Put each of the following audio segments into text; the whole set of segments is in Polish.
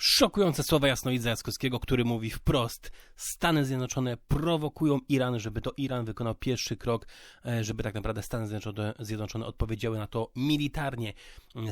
Szokujące słowa Jasnowidza Jaskowskiego, który mówi wprost: Stany Zjednoczone prowokują Iran, żeby to Iran wykonał pierwszy krok, e, żeby tak naprawdę Stany Zjednoczone, Zjednoczone odpowiedziały na to militarnie.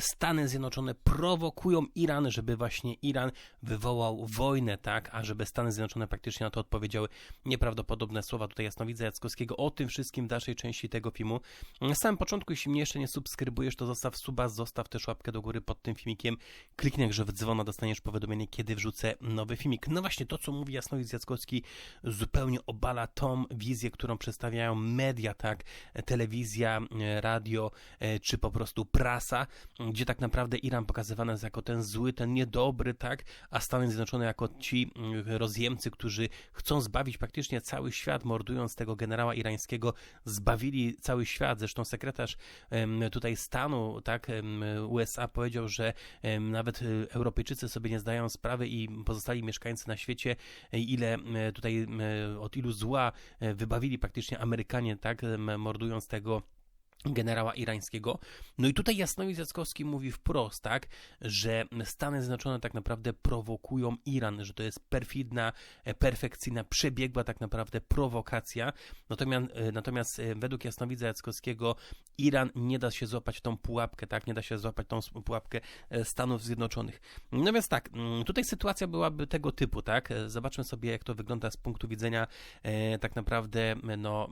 Stany Zjednoczone prowokują Iran, żeby właśnie Iran wywołał wojnę, tak, a żeby Stany Zjednoczone praktycznie na to odpowiedziały. Nieprawdopodobne słowa tutaj Jasnowidza Jackowskiego. O tym wszystkim w dalszej części tego filmu. Na samym początku, jeśli mnie jeszcze nie subskrybujesz, to zostaw suba, zostaw też łapkę do góry pod tym filmikiem. Kliknij, że w dzwona dostaniesz powiadomienie, kiedy wrzucę nowy filmik. No właśnie, to co mówi Jasnowidz Jackowski zupełnie obala tą wizję, którą przedstawiają media, tak, telewizja, radio, e, czy po prostu prasa, gdzie tak naprawdę Iran pokazywany jest jako ten zły, ten niedobry, tak, a Stany Zjednoczone jako ci mm, rozjemcy, którzy chcą zbawić praktycznie cały świat, mordując tego generała irańskiego, zbawili cały świat. Zresztą sekretarz tutaj stanu, tak, USA powiedział, że nawet e, Europejczycy sobie nie sprawy i pozostali mieszkańcy na świecie, e, ile e, tutaj od ilu zła wybawili praktycznie Amerykanie, tak, mordując tego generała irańskiego. No i tutaj Jasnowicz Jackowski mówi wprost, tak, że Stany Zjednoczone tak naprawdę prowokują Iran, że to jest perfidna, e, perfekcyjna, przebiegła tak naprawdę prowokacja. Natomiast, e, natomiast e, według Jasnowidza Jackowskiego Iran nie da się złapać tą pułapkę, tak, nie da się złapać tą pułapkę Stanów Zjednoczonych. Natomiast tak, tutaj sytuacja byłaby tego typu, tak, zobaczmy sobie jak to wygląda z punktu widzenia tak naprawdę no,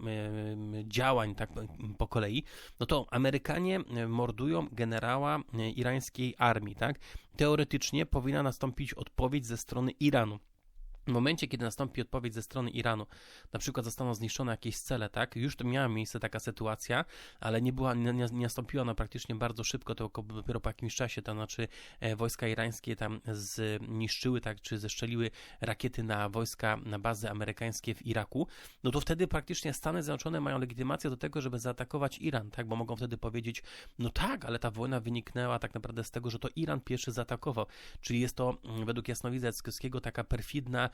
działań tak po kolei no to Amerykanie e, mordują generała e, irańskiej armii, tak? Teoretycznie powinna nastąpić odpowiedź ze strony Iranu. W momencie, kiedy nastąpi odpowiedź ze strony Iranu, na przykład zostaną zniszczone jakieś cele, tak? Już to miała miejsce taka sytuacja, ale nie była, nie, nie nastąpiła ona praktycznie bardzo szybko, tylko dopiero po jakimś czasie, to znaczy e, wojska irańskie tam zniszczyły, tak, czy zeszczeliły rakiety na wojska, na bazy amerykańskie w Iraku, no to wtedy praktycznie Stany Zjednoczone mają legitymację do tego, żeby zaatakować Iran, tak? Bo mogą wtedy powiedzieć, no tak, ale ta wojna wyniknęła tak naprawdę z tego, że to Iran pierwszy zaatakował, czyli jest to mm, według Jasnowidza Jackowskiego taka perfidna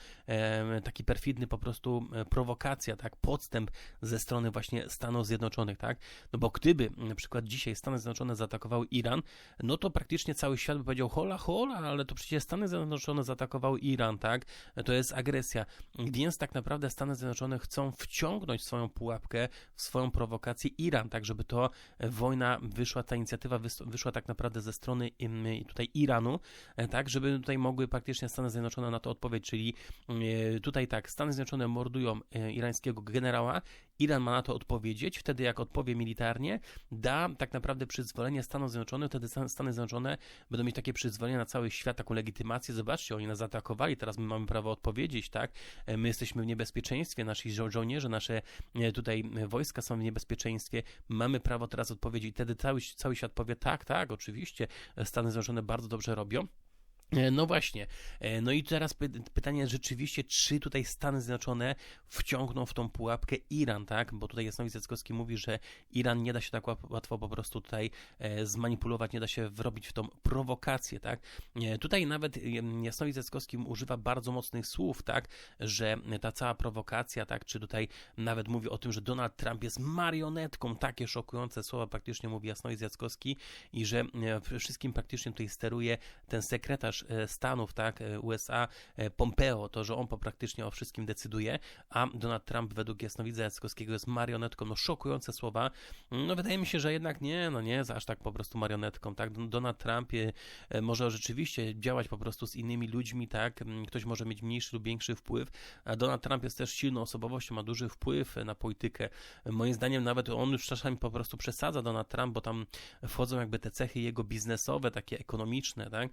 taki perfidny po prostu e, prowokacja, tak, podstęp ze strony właśnie Stanów Zjednoczonych, tak, no bo gdyby na przykład dzisiaj Stany Zjednoczone zaatakowały Iran, no to praktycznie cały świat by powiedział, hola, hola, ale to przecież Stany Zjednoczone zaatakowały Iran, tak, to jest agresja, więc tak naprawdę Stany Zjednoczone chcą wciągnąć swoją pułapkę, w swoją prowokację Iran, tak, żeby to wojna wyszła, ta inicjatywa wyszła tak naprawdę ze strony tutaj Iranu, e, tak, żeby tutaj mogły praktycznie Stany Zjednoczone na to odpowiedzieć, czyli E, tutaj tak, Stany Zjednoczone mordują e, irańskiego generała, Iran ma na to odpowiedzieć, wtedy jak odpowie militarnie, da tak naprawdę przyzwolenie Stanom Zjednoczonym, wtedy Stany Zjednoczone będą mieć takie przyzwolenie na cały świat, taką legitymację, zobaczcie, oni nas zaatakowali, teraz my mamy prawo odpowiedzieć, tak, e, my jesteśmy w niebezpieczeństwie, nasi żo żołnierze, nasze tutaj wojska są w niebezpieczeństwie, mamy prawo teraz odpowiedzieć, wtedy cały, cały świat powie, tak, tak, oczywiście, Stany Zjednoczone bardzo dobrze robią, E, no właśnie. E, no i teraz pytanie rzeczywiście, czy tutaj Stany Zjednoczone wciągną w tą pułapkę Iran, tak? Bo tutaj Jasnowic Jackowski mówi, że Iran nie da się tak łatwo po prostu tutaj e, zmanipulować, nie da się wrobić w tą prowokację, tak? Tutaj nawet Jasnowic Jackowski używa bardzo mocnych słów, tak? Że ta cała prowokacja, tak? Czy tutaj nawet mówi o tym, że Donald Trump jest marionetką, takie szokujące słowa praktycznie mówi Jasnowic Jackowski i że wszystkim praktycznie tutaj steruje ten sekretarz E, Stanów, tak, e, USA, e, Pompeo, to, że on po praktycznie o wszystkim decyduje, a Donald Trump według Jasnowidza Jackowskiego jest marionetką, no szokujące słowa, no wydaje mi się, że jednak nie, no nie jest aż tak po prostu marionetką, tak, Donald Trump może rzeczywiście działać po prostu z innymi ludźmi, tak, ktoś może mieć mniejszy lub większy wpływ, a Donald Trump jest też silną osobowością, ma duży wpływ na politykę, moim zdaniem nawet on już czasami po prostu przesadza Donald Trump, bo tam wchodzą jakby te cechy jego biznesowe, takie ekonomiczne, tak,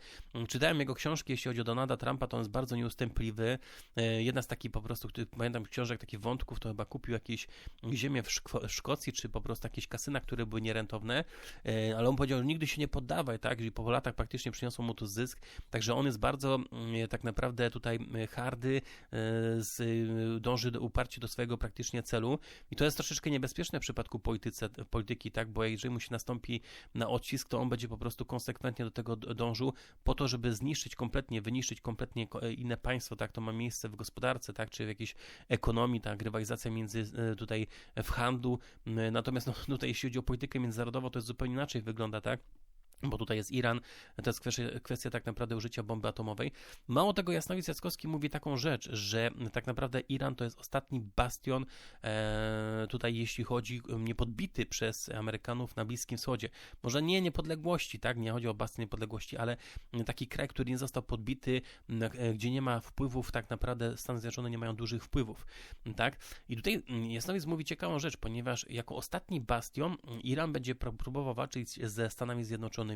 czytałem czytałem jego książki, jeśli chodzi o Donalda Trumpa, to on jest bardzo nieustępliwy. E, jedna z takich po prostu, pamiętam książek, takich wątków, to chyba kupił jakieś ziemię w, Szko Szkocji, czy po prostu jakieś kasyna, które były nierentowne, e, ale on powiedział, że nigdy się nie poddawaj, tak, i po latach praktycznie przyniosło mu to zysk, także on jest bardzo mm, tak naprawdę tutaj hardy, e, z, dąży do, uparcie do swojego praktycznie celu. I to jest troszeczkę niebezpieczne w przypadku polityce, polityki, tak, bo jeżeli mu się nastąpi na odcisk, to on będzie po prostu konsekwentnie do tego dążył po to, żeby zniszczyć zniszczyć kompletnie, wyniszczyć kompletnie e, inne państwo, tak, to ma miejsce w gospodarce, tak, czy w jakiejś ekonomii, tak, rywalizacja między e, tutaj w handlu, natomiast no, tutaj jeśli chodzi o politykę międzynarodową, to jest zupełnie inaczej wygląda, tak, bo tutaj jest Iran, to jest kwestia, kwestia, tak naprawdę użycia bomby atomowej. Mało tego, Jasnowic Jackowski mówi taką rzecz, że tak naprawdę Iran to jest ostatni bastion e, tutaj, jeśli chodzi, niepodbity przez Amerykanów na Bliskim Wschodzie. Może nie niepodległości, tak, nie chodzi o bastion niepodległości, ale taki kraj, który nie został podbity, e, gdzie nie ma wpływów, tak naprawdę Stany Zjednoczone nie mają dużych wpływów, tak. I tutaj Jasnowic mówi ciekawą rzecz, ponieważ jako ostatni bastion Iran będzie próbował walczyć ze Stanami Zjednoczonymi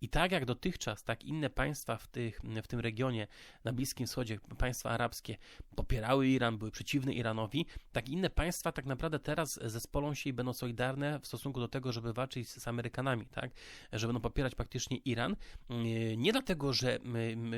i tak jak dotychczas, tak inne państwa w, tych, w tym regionie, na Bliskim Wschodzie, państwa arabskie, popierały Iran, były przeciwne Iranowi, tak inne państwa tak naprawdę teraz zespolą się i będą solidarne w stosunku do tego, żeby walczyć z Amerykanami, tak? Że będą popierać praktycznie Iran. Nie dlatego, że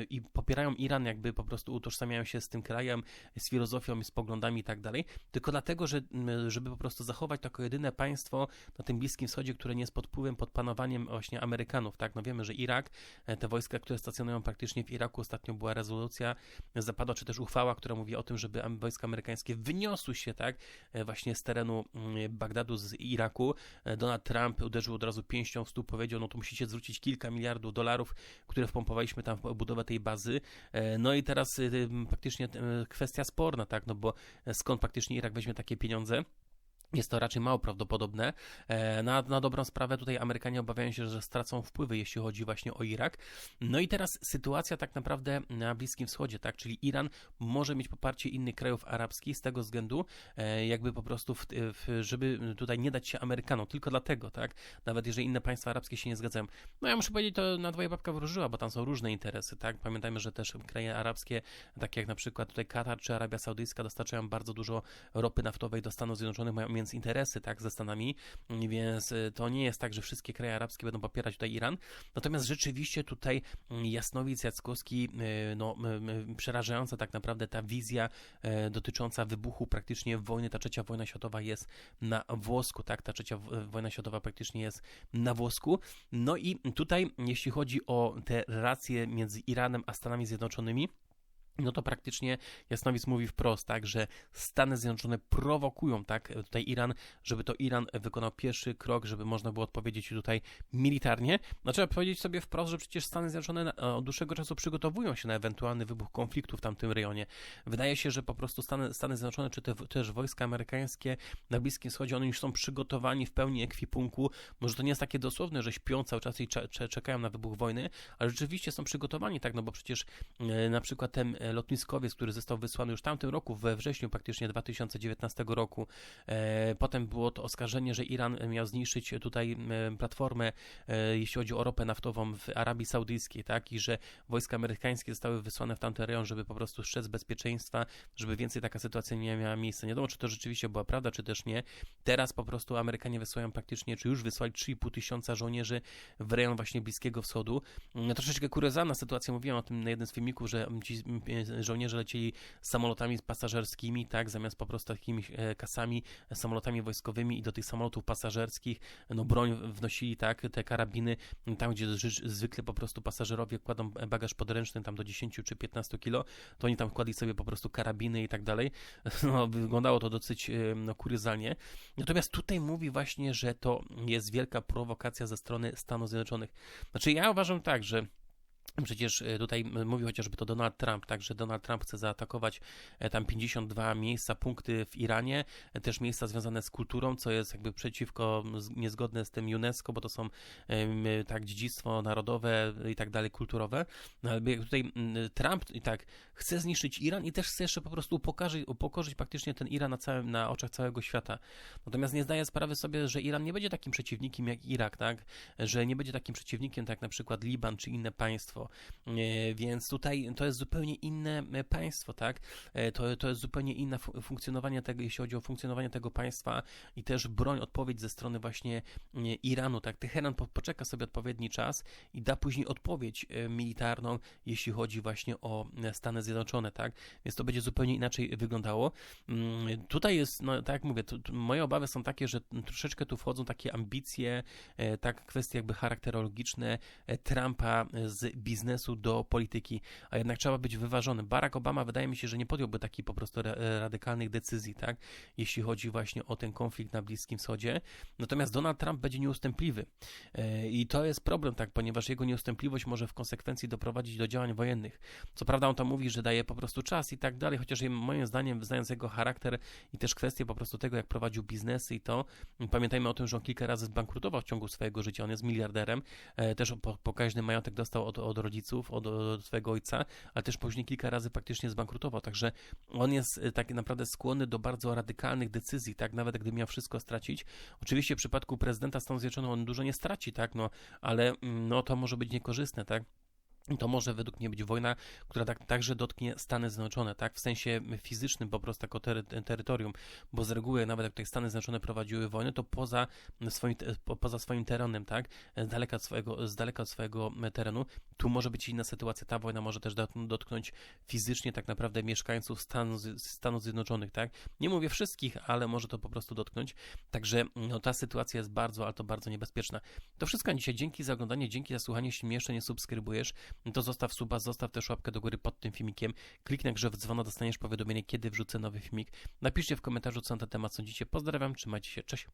i popierają Iran, jakby po prostu utożsamiają się z tym krajem, z filozofią z poglądami i tak dalej, tylko dlatego, że żeby po prostu zachować jako jedyne państwo na tym Bliskim Wschodzie, które nie jest pod wpływem, pod panowaniem właśnie Amerykanów, Amerykanów, tak? No wiemy, że Irak, e, te wojska, które stacjonują praktycznie w Iraku, ostatnio była rezolucja, zapadła, czy też uchwała, która mówi o tym, żeby wojska amerykańskie wyniosły się, tak? E, właśnie z terenu mm, Bagdadu, z Iraku. E, Donald Trump uderzył od razu pięścią w stół, powiedział, no to musicie zwrócić kilka miliardów dolarów, które wpompowaliśmy tam w budowę tej bazy. No i teraz praktycznie kwestia sporna, tak? No bo skąd praktycznie Irak weźmie takie pieniądze? Jest to raczej mało prawdopodobne. E, na, na dobrą sprawę tutaj Amerykanie obawiają się, że stracą wpływy, jeśli chodzi właśnie o Irak. No i teraz sytuacja tak naprawdę na Bliskim Wschodzie, tak, czyli Iran może mieć poparcie innych krajów arabskich z tego względu, e, jakby po prostu, w, w, żeby tutaj nie dać się Amerykanom, tylko dlatego, tak, nawet jeżeli inne państwa arabskie się nie zgadzają. No ja muszę powiedzieć, to na dwoje babka wróżyła, bo tam są różne interesy, tak. Pamiętajmy, że też kraje arabskie, takie jak na przykład tutaj Katar czy Arabia Saudyjska dostarczają bardzo dużo ropy naftowej do Stanów Zjednoczonych, mają więc interesy tak, ze Stanami, więc y, to nie jest tak, że wszystkie kraje arabskie będą popierać tutaj Iran. Natomiast rzeczywiście tutaj mm, Jasnowic Jackowski, y, no, przerażająca tak naprawdę ta wizja y, dotycząca wybuchu praktycznie wojny, ta trzecia wojna światowa jest na włosku, tak, ta trzecia wojna światowa praktycznie jest na włosku. No i tutaj, jeśli chodzi o te relacje między Iranem a Stanami Zjednoczonymi, no to praktycznie Jasnowic mówi wprost, tak, że Stany Zjednoczone prowokują, tak, tutaj Iran, żeby to Iran wykonał pierwszy krok, żeby można było odpowiedzieć tutaj militarnie. No trzeba powiedzieć sobie wprost, że przecież Stany Zjednoczone od dłuższego czasu przygotowują się na ewentualny wybuch konfliktu w tamtym rejonie. Wydaje się, że po prostu Stany, Stany Zjednoczone, czy te, też wojska amerykańskie na Bliskim Wschodzie, one już są przygotowani w pełni ekwipunku. Może to nie jest takie dosłowne, że śpią cały czas i czekają na wybuch wojny, ale rzeczywiście są przygotowani, tak, no bo przecież e, na przykład ten lotniskowiec, który został wysłany już w tamtym roku, we wrześniu praktycznie 2019 roku. E, potem było to oskarżenie, że Iran miał zniszczyć tutaj e, platformę, e, jeśli chodzi o ropę naftową w Arabii Saudyjskiej, tak, i że wojska amerykańskie zostały wysłane w tamten rejon, żeby po prostu strzec bezpieczeństwa, żeby więcej taka sytuacja nie miała miejsca. Nie wiadomo, czy to rzeczywiście była prawda, czy też nie. Teraz po prostu Amerykanie wysyłają praktycznie, czy już wysłali 3,5 tysiąca żołnierzy w rejon właśnie Bliskiego Wschodu. Troszeczkę kuriozalna sytuacja, mówiłem o tym na jednym z filmików, że żołnierze lecieli samolotami pasażerskimi, tak, zamiast po prostu takimi e, kasami, samolotami wojskowymi i do tych samolotów pasażerskich, no broń wnosili, tak, te karabiny, tam gdzie zwykle po prostu pasażerowie kładą bagaż podręczny tam do 10 czy 15 kilo, to oni tam kładli sobie po prostu karabiny i tak dalej. No, wyglądało to dosyć e, no, kuriozalnie. Natomiast tutaj mówi właśnie, że to jest wielka prowokacja ze strony Stanów Zjednoczonych. Znaczy ja uważam tak, że Przecież e, tutaj mówił chociażby to Donald Trump, tak, że Donald Trump chce zaatakować e, tam 52 miejsca, punkty w Iranie, e, też miejsca związane z kulturą, co jest jakby przeciwko, niezgodne z tym UNESCO, bo to są tak dziedzictwo narodowe i tak dalej, kulturowe. No, ale tutaj Trump i tak chce zniszczyć Iran i też chce jeszcze po prostu upokorzyć, upokorzyć praktycznie ten Iran na, całym, na oczach całego świata. Natomiast nie zdaje sprawy sobie, że Iran nie będzie takim przeciwnikiem jak Irak, tak, że nie będzie takim przeciwnikiem tak jak na przykład Liban czy inne państwo. E, więc tutaj to jest zupełnie inne e, państwo, tak? E, to, to jest zupełnie inne funkcjonowanie tego, jeśli chodzi o funkcjonowanie tego państwa i też broń, odpowiedź ze strony właśnie Iranu, tak? Teheran poczeka sobie odpowiedni czas i da później odpowiedź militarną, jeśli chodzi właśnie o Stany Zjednoczone, tak? Więc to będzie zupełnie inaczej wyglądało. Mm, tutaj jest, no tak jak mówię, moje obawy są takie, że troszeczkę tu wchodzą takie ambicje, tak, kwestie jakby charakterologiczne Trumpa z biznesu do polityki, a jednak trzeba być wyważonym. Barack Obama wydaje mi się, że nie podjąłby takich po prostu ra- radykalnych decyzji, tak, jeśli chodzi właśnie o ten konflikt na Bliskim Wschodzie. Natomiast Donald Trump będzie nieustępliwy. E, I to jest problem, tak, ponieważ jego nieustępliwość może w konsekwencji doprowadzić do działań wojennych. Co prawda on to mówi, że daje po prostu czas i tak dalej, chociaż moim zdaniem, znając jego charakter i też kwestię po prostu tego, jak prowadził biznesy i to, pamiętajmy o tym, że on kilka razy zbankrutował w ciągu swojego życia, on jest miliarderem, e, też po, pokaźny majątek dostał od, od rodziców, od, od swojego ojca, ale też później kilka razy praktycznie zbankrutował, także on jest e, tak naprawdę skłonny do bardzo radykalnych decyzji, tak, nawet gdy miał wszystko stracić. Oczywiście w przypadku prezydenta Stanów Zjednoczonych on dużo nie straci, tak, no, ale mm, no, to może być niekorzystne, tak. To może według mnie być wojna, która tak, także dotknie Stany Zjednoczone, tak? W sensie fizycznym po prostu jako tery, terytorium, bo z reguły nawet jak tutaj Stany Zjednoczone prowadziły wojnę, to poza swoim, po- poza swoim terenem, tak? Z daleka od swojego, z daleka od swojego terenu, tu może być inna sytuacja. Ta wojna może też dot- dotknąć fizycznie tak naprawdę mieszkańców Stanów, Stanów Zjednoczonych, tak? Nie mówię wszystkich, ale może to po prostu dotknąć. Także no, ta sytuacja jest bardzo, ale to bardzo niebezpieczna. To wszystko dzisiaj. Dzięki za oglądanie, dzięki za słuchanie. Jeśli mnie jeszcze nie subskrybujesz, to zostaw suba, zostaw też łapkę do góry pod tym filmikiem. Kliknij grze w dzwono, dostaniesz powiadomienie, kiedy wrzucę nowy filmik. Napiszcie w komentarzu, co na ten temat sądzicie. Pozdrawiam, trzymajcie się, cześć.